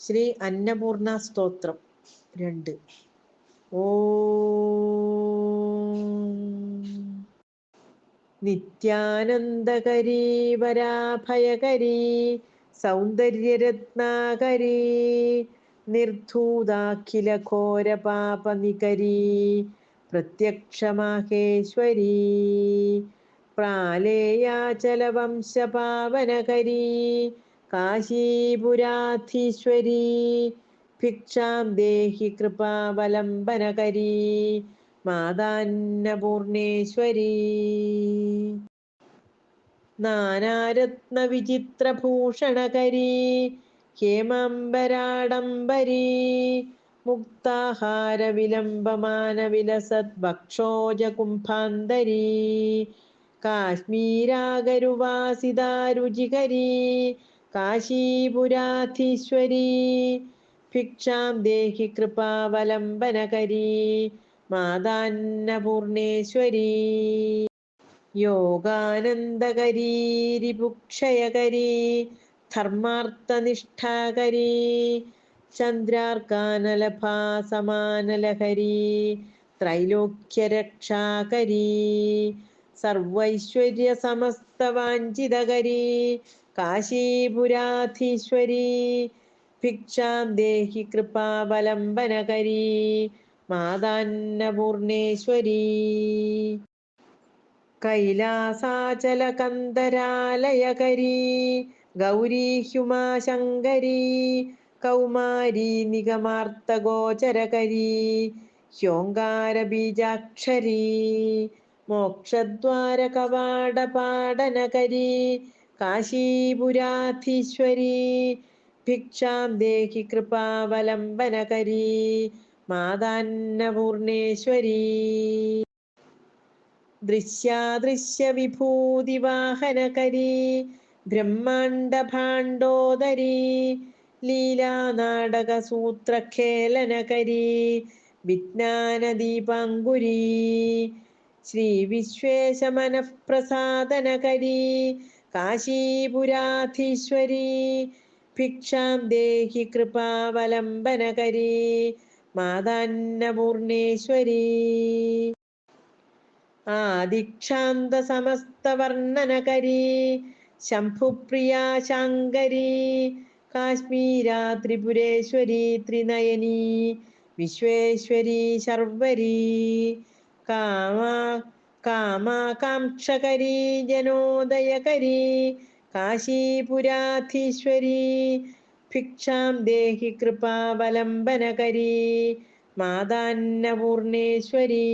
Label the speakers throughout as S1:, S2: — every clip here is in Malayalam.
S1: ശ്രീ അന്നപൂർണ സ്തോത്രം രണ്ട്. ഓ നിത്യാനന്ദകരീ വരാഭയകരീ സൗന്ദര്യരത്നാകരീ നിർധൂതാഖില ഘോര പാപനികരീ പ്രത്യക്ഷമാഹേശ്വരീ പ്രാലേയാചലവംശപാവനകരീ കാശീപുരാധീശ്വരീ ഭിക്ഷാം ദേഹി കൃപാവലംബനകരീ മാതാന്നപൂർണേശ്വരീ. നാനാരത്നവിചിത്രഭൂഷണകരീ ഹേമാംബരാഡംബരീ മുക്താഹാരവിലംബമാനവിലസദ്ഭക്ഷോജകുംഭാന്തരീ. കാശ്മീരാഗരുവാസിതാരുചികരീ കാശീപുരാധീശ്വരീ ഭിക്ഷാം ദേഹി കൃപാവലംബനകരീ മാതാന്നപൂർണേശ്വരീ. യോഗാനന്ദകരീരിപുക്ഷയകരീ ധർമാർത്ഥനിഷ്ഠാകരീ ചന്ദ്രാർക്കാനലഭാസമാനലഹരീ ത്രൈലോക്യരക്ഷാകരീ. സർവൈശ്വര്യസമസ്തവാഞ്ചിതകരീ കാശീപുരാധീശ്വരീ. ഭിക്ഷാം ദേഹി കൃപാവലംബനകരീ. മാതാന്നപൂർണേശ്വരീ. കൈലാസാചലകന്ദരാലയകരീ ഗൗരീ ഹ്യുമാശങ്കരീ. കൗമാരീ നിഗമാർത്തഗോചരകരീ ഹ്യോങ്കാരബീജാക്ഷരീ. മോക്ഷദ്വാരകവാടപാടനകരീ കാശീപുരാധീശ്വരി ഭിക്ഷാം ദേഹി കൃപാവലംബനകരീ മാതാന്നപൂർണേശ്വരീ. ദൃശ്യാദൃശ്യവിഭൂതിവാഹനകരീ ബ്രഹ്മാണ്ഡഭാണ്ഡോദരീ ലീലാനാടകസൂത്രഖേലനകരീ വിജ്ഞാനദീപാങ്കുരീ. ശ്രീവിശ്വേശമനഃപ്രസാദനകരീ കാശീപുരാധീശ്വരീ ഭിക്ഷാം ദേഹി കൃപാവലംബനകരീ മാതാന്നപൂർണേശ്വരീ. ആദിക്ഷാന്ത സമസ്തവർണനകരീ ശംഭുപ്രിയാ ശങ്കരി കാശ്മീരാ ത്രിപുരേശ്വരി ത്രിനയനി വിശ്വേശ്വരി ശർവരീ. കാമാ കാമാകാംക്ഷകരീ ജനോദയകരീ കാശീപുരാധീശ്വരീ ഭിക്ഷാം ദേഹി കൃപാവലംബനകരീ മാതാന്നപൂർണേശ്വരീ.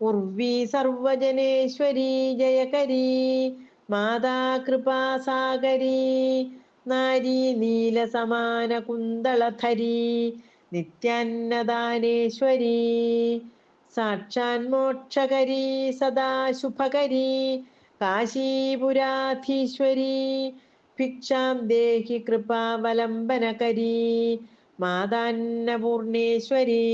S1: ഉർവി സർവജനേശ്വരീ ജയകരീ മാതാ കൃപാസാഗരീ നാരീ നീലസമാന കുന്തളധരീ നിത്യാന്നദാനേശ്വരീ. സാക്ഷാൻ മോക്ഷകരീ സദാശുഭകരീ. കാശീപുരാധീശ്വരീ. ഭിക്ഷാം ദേഹി കൃപാവലംബനകരീ. മാതാന്നപൂർണേശ്വരീ.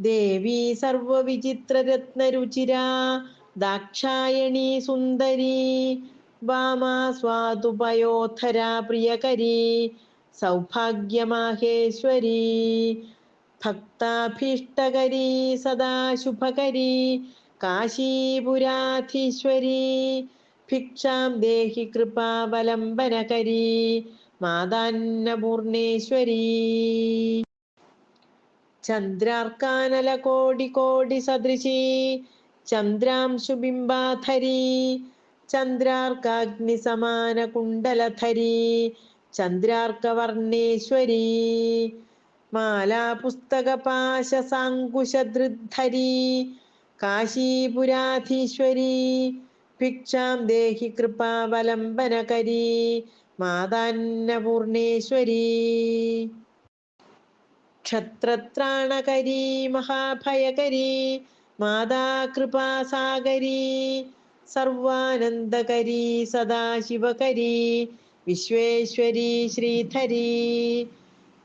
S1: ദേവി സർവവിചിത്രരത്നരുചിരാ. ദാക്ഷായണി സുന്ദരീ. വാമാ സ്വാതുപയോധരാ പ്രിയകരീ. സൗഭാഗ്യമാഹേശ്വരീ ഭക്താഭീഷ്ടകരീ സദാശുഭകരീ കാശീപുരാധീശ്വരീ ഭിക്ഷാം ദേഹി കൃപാവലംബനകരീ മാതാന്നപൂർണേശ്വരീ. ചന്ദ്രാർക്കാനല കോടി കോടി സദൃശീ ചന്ദ്രാംശുബിംബാധരീ ചന്ദ്രാർക്കാഗ്നി സമാന കുണ്ടലധരീ ചന്ദ്രാർക്കവർണേശ്വരീ മാലാപുസ്തകപാശസാങ്കുശധൃദ്ധരീ കാശീപുരാധീശ്വരീ. ഭിക്ഷാം ദേഹി കൃപാവലംബനകരീ. മാതാന്നപൂർണേശ്വരീ. ക്ഷത്രത്രാണകരീ മഹാഭയകരീ. മാതാ കൃപാസാഗരീ സർവാനന്ദകരീ സദാശിവകരീ. വിശ്വേശ്വരീ ശ്രീധരി.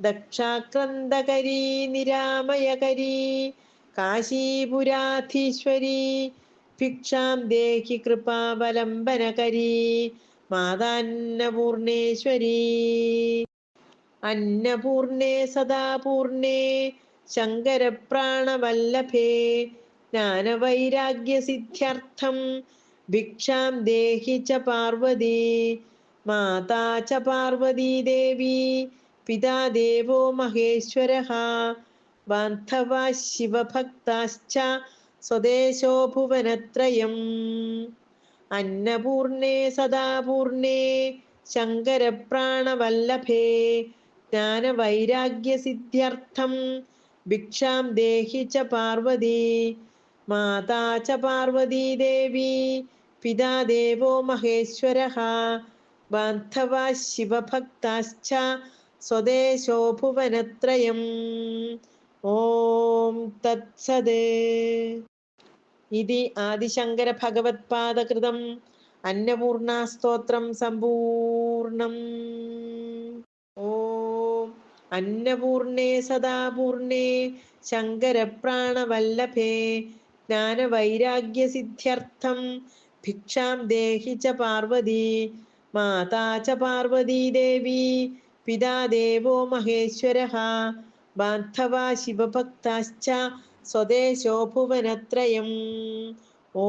S1: ദക്ഷാക്രന്ദകരി നിരാമയകരി. കാശീപുരാധീശ്വരി ഭിക്ഷാം ദേഹി കൃപാവലംബനകരി. മാതാന്നപൂർണേശ്വരി. അന്നപൂർണേ സദാപൂർണേ ശങ്കരപ്രാണവല്ലഭേ. ജ്ഞാനവൈരാഗ്യസിദ്ധ്യർത്ഥം ഭിക്ഷാം ദേഹി ച പാർവതി. മാതാ ച പാർവതീ ദേവി പിതാ ദേവോ മഹേശ്വരः ബാന്ധവാ ശിവഭക്താശ്ച സ്വദേശോ ഭുവനത്രയം. അന്നപൂർണേ സദാപൂർണേ ശങ്കരപ്രാണവല്ലഭേ ജ്ഞാനവൈരാഗ്യസിദ്ധ്യർത്ഥം ഭിക്ഷാം ദേഹി ച പാർവതി മാതാ ച പാർവതീ ദേവി പിതാ ദേവോ മഹേശ്വരः. ബാന്ധവാ ശിവഭക്താശ്ച സ്വദേശോ ഭുവനത്രയം. ഓം തത്സത് ഇതി ആദിശങ്കര ഭഗവത്പാദകൃതം അന്നപൂർണാസ്തോത്രം സമ്പൂർണം. ഓം അന്നപൂർണേ സദാപൂർണേ. ശങ്കരപ്രാണവല്ലഭേ. ജ്ഞാനവൈരാഗ്യസിദ്ധ്യർത്ഥം. ഭിക്ഷാം ദേഹി ച പാർവതി. മാതാ ച പാർവതീ ദേവി പിതാ ദേവോ മഹേശ്വര ബാന്ധവ ശിവഭക്താശ്ച സ്വദേശോ ഭുവനത്രയം. ഓ